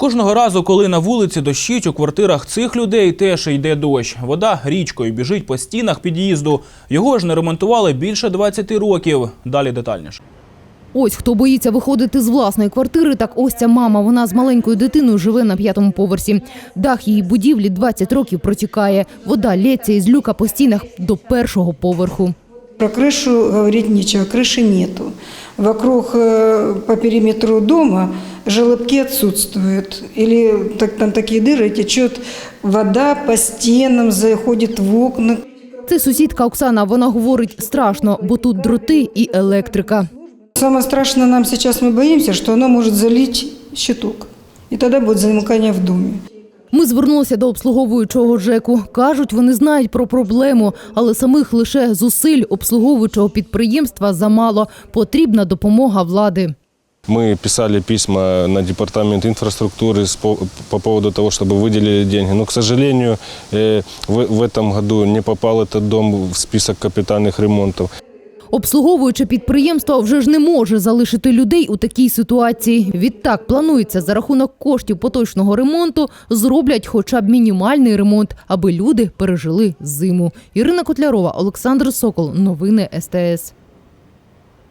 Кожного разу, коли на вулиці дощить, у квартирах цих людей теж йде дощ. Вода річкою біжить по стінах під'їзду. Його ж не ремонтували більше 20 років. Далі детальніше. Ось хто боїться виходити з власної квартири, так ось ця мама. Вона з маленькою дитиною живе на п'ятому поверсі. Дах її будівлі 20 років протікає. Вода лється із люка по стінах до першого поверху. Про крышу говорить нечего, крыши нету. Вокруг э, по периметру дома желобки отсутствуют. Или так, там такие дыры, течет вода по стенам, заходит в окна. Це сусідка Оксана. Вона говорить страшно, бо тут дроти і електрика. Самое страшное нам сейчас мы боимся, что оно может залить щиток. И тогда будет замыкание в доме. Ми звернулися до обслуговуючого ЖЕКу. Кажуть, вони знають про проблему, але самих лише зусиль обслуговуючого підприємства замало. Потрібна допомога влади. Мы писали письма на департамент инфраструктуры с по, по поводу того, чтобы выделили деньги. Но, к сожалению, э, в, в этом году не попал этот дом в список капитальных ремонтов. Обслуговуюче підприємство вже ж не може залишити людей у такій ситуації. Відтак планується за рахунок коштів поточного ремонту зроблять хоча б мінімальний ремонт, аби люди пережили зиму. Ірина Котлярова, Олександр Сокол. Новини СТС.